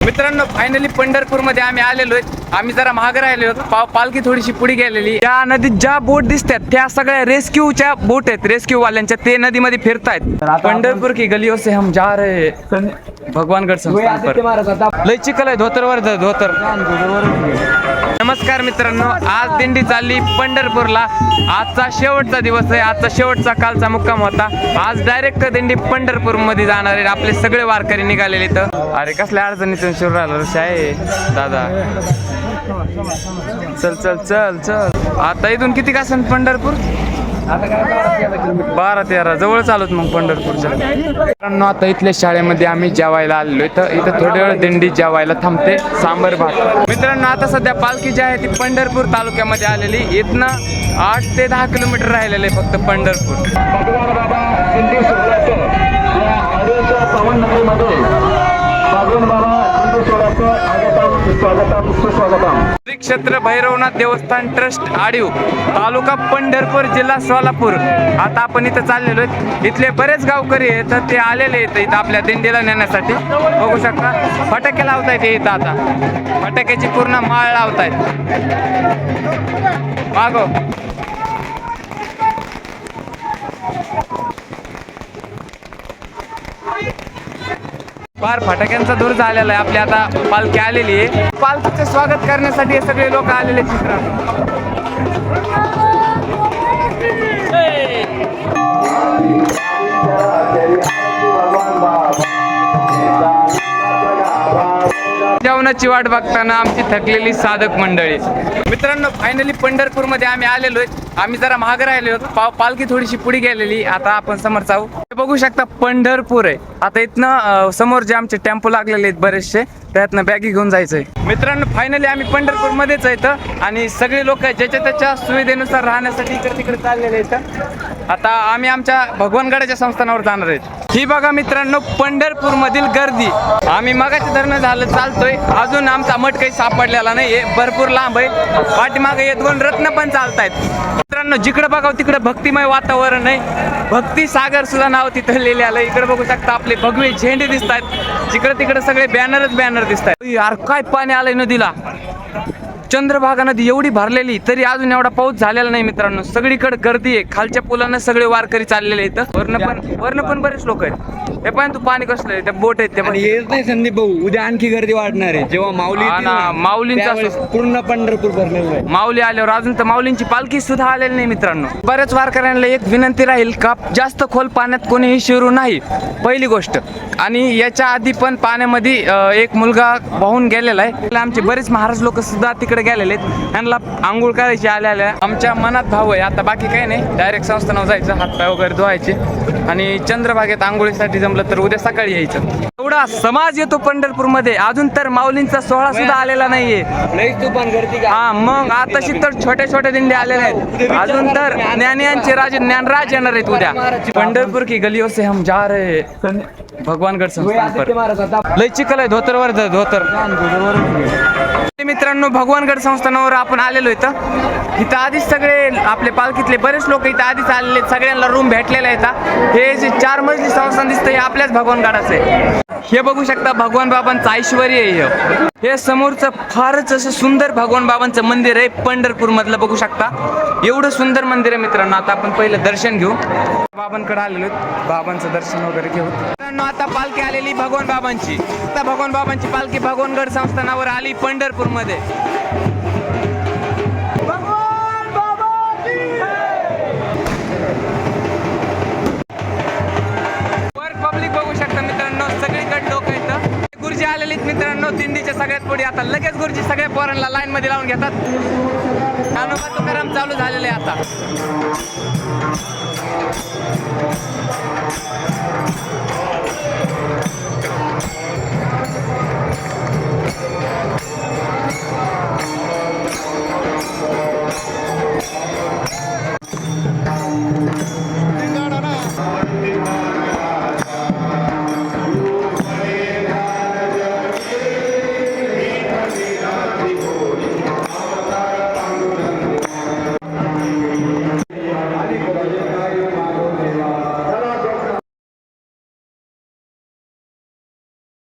मित्रांनो फायनली पंढरपूरमध्ये आम्ही आलेलो आहे. आम्ही जरा महाग राहिलो होतो. पाव पालखी थोडीशी पुढे गेलेली. त्या नदीत ज्या बोट दिसतात त्या सगळ्या रेस्क्यूच्या बोट आहेत रेस्क्यू वाल्यांच्या ते नदीमध्ये फिरतायत. पंढरपूर की गलियों से हम जा रहे भगवानगड संस्थान पर. लय चिखल आहे धोतरवर धोतर. नमस्कार मित्रांनो आज दिंडी चालली पंढरपूरला. आजचा शेवटचा दिवस आहे आजचा शेवटचा कालचा मुक्काम होता. आज डायरेक्ट दिंडी पंढरपूरमध्ये जाणार आहे आपले सगळे वारकरी निघालेले तर अरे कसल्या अडचणीतून शिरू राहिलो आहे दादा. चल चल चल चल. आता इथून किती का असेल पंढरपूर? बारा तेरा. जवळ चालूत मग पंढरपूरच्या. मित्रांनो आता इथल्या शाळेमध्ये आम्ही जेवायला आलेलो. तर इथं थोड्या वेळ दिंडी जेवायला थांबते. सांबर भात. मित्रांनो आता सध्या पालखी जी आहे ती पंढरपूर तालुक्यामध्ये आलेली इथनं आठ ते दहा किलोमीटर राहिलेले फक्त पंढरपूर. स्वागतम सुस्वागतम. श्री क्षेत्र भैरवनाथ देवस्थान ट्रस्ट आडीव तालुका पंढरपूर जिल्हा सोलापूर. आता आपण इथं चाललेलो आहेत. इथले बरेच गावकरी आहेत तर ते आलेले आहेत इथं आपल्या दिंडीला नेण्यासाठी. बघू शकता फटाके लावतायत हे इथं आता. फटाक्याची पूर्ण माळ लावतायत. मागो फार फटाक्यांचा दूर झालेला आहे. आपली आता पालखी आलेली आहे. पालखीचं स्वागत करण्यासाठी हे सगळे लोक आलेले चित्रात मित्रांनो वाट बघताना आमची थकलेली साधक मंडळी. मित्रांनो फायनली पंढरपूरमध्ये आम्ही आलेलो आहे आम्ही जरा महाग राहिलो पा पाव पालखी थोडीशी पुढे गेलेली. आता आपण समोर जाऊ. हे बघू शकता पंढरपूर आहे. आता इथनं समोर जे आमचे टेम्पो लागलेले आहेत बरेचसे त्यातनं बॅगी घेऊन जायचंय. मित्रांनो फायनली आम्ही पंढरपूर मध्येच आहेत आणि सगळे लोक ज्याच्या त्याच्या सुविधेनुसार राहण्यासाठी इकडे तिकडे चाललेले आहेत. आता आम्ही आमच्या भगवानगडाच्या संस्थानावर जाणार आहेत. ही बघा मित्रांनो पंढरपूर मधील गर्दी. आम्ही मगाच्या धरणं झालं चालतोय. अजून आमचा मठ काही सापडलेला नाही भरपूर लांब आहे. पाठीमागे हे दोन रत्न पण चालतायत. मित्रांनो जिकडे बघाव तिकडे भक्तिमय वातावरण आहे. भक्ती सागर सुद्धा नाव तिथं लिहिले आलं इकडे बघू शकता आपले भगवे झेंडे दिसतायत. जिकडे तिकडे सगळे बॅनरच बॅनर दिसत यार काय पाणी आलंय नदीला? चंद्रभागा नदी एवढी भरलेली तरी अजून एवढा पाऊस झालेला नाही मित्रांनो. सगळीकडे गर्दी आहे. खालच्या पुलानं सगळे वारकरी चाललेले आहेत. वरनं पण वरनं पण बरेच लोक आहेत. हे पण तू पाणी कसलं आहे? त्या बोट आहेत ते येत नाही संदीप भाऊ उद्या आणखी गर्दी वाढणार आहे. जेव्हा माऊली माऊलींचा पूर्ण पंढरपूर भरलेलं आहे. माऊली आल्यावर अजून तर माऊलींची पालखी सुद्धा आलेली नाही मित्रांनो. बऱ्याच वारकऱ्यांना एक विनंती राहील का जास्त खोल पाण्यात कोणीही शिरू नाही. पहिली गोष्ट. आणि याच्या आधी पण पाण्यामध्ये एक मुलगा वाहून गेलेला आहे. आमचे बरेच महाराज लोक सुद्धा तिकडे गेलेले आहेत. त्यांना आंघोळ करायची आल्या आल्या. आमच्या मनात भाव आहे. आता बाकी काही नाही. डायरेक्ट संस्थानावर जायचं हातपाय वगैरे धुवायचे. आणि चंद्रभागेत आंघोळीसाठी जमलं तर उद्या सकाळी यायचं. एवढा समाज येतो पंढरपूरमध्ये. अजून तर माऊलींचा सोहळा सुद्धा आलेला नाहीये. हा मग आताशी तर छोट्या छोट्या दिंडी आलेल्या आहेत. अजून तर ज्ञानियांचे राजे ज्ञानराज येणार आहेत उद्या. पंढरपूर की गलियों से हम जा रहे भगवानगड संस्थान पर. लय चिखल आहे धोतरवर धोतर. मित्रांनो भगवानगड संस्थानावर आपण आलेलो इथं. इथं आधीच सगळे आपले पालखीतले बरेच लोक इथं आधीच आलेले सगळ्यांना रूम भेटलेला आहे हे जे चार मजली संस्थान दिसतं हे आपल्याच भगवानगडाचं आहे. हे बघू शकता भगवान बाबांचं ऐश्वर आहे हे. समोरचं फारच असं सुंदर भगवान बाबांचं मंदिर आहे. पंढरपूर मधलं बघू शकता. एवढं सुंदर मंदिर आहे मित्रांनो. आता आपण पहिलं दर्शन घेऊ. बाबांकडे आलेलो. बाबांचं दर्शन वगैरे घेऊ मित्रांनो आता पालखी आलेली भगवान बाबांची. आता भगवान बाबांची पालखी भगवानगड संस्थानावर आली पंढरपूरमध्ये वर पब्लिक बघू शकता मित्रांनो सगळीकडे लोक आहेत. गुरुजी आलेले मित्रांनो दिंडीच्या सगळ्यात पुढे. आता लगेच गुरुजी सगळ्या पोरांना लाईन मध्ये लावून घेतात. तुकाराम चालू झालेले आता. Thank you.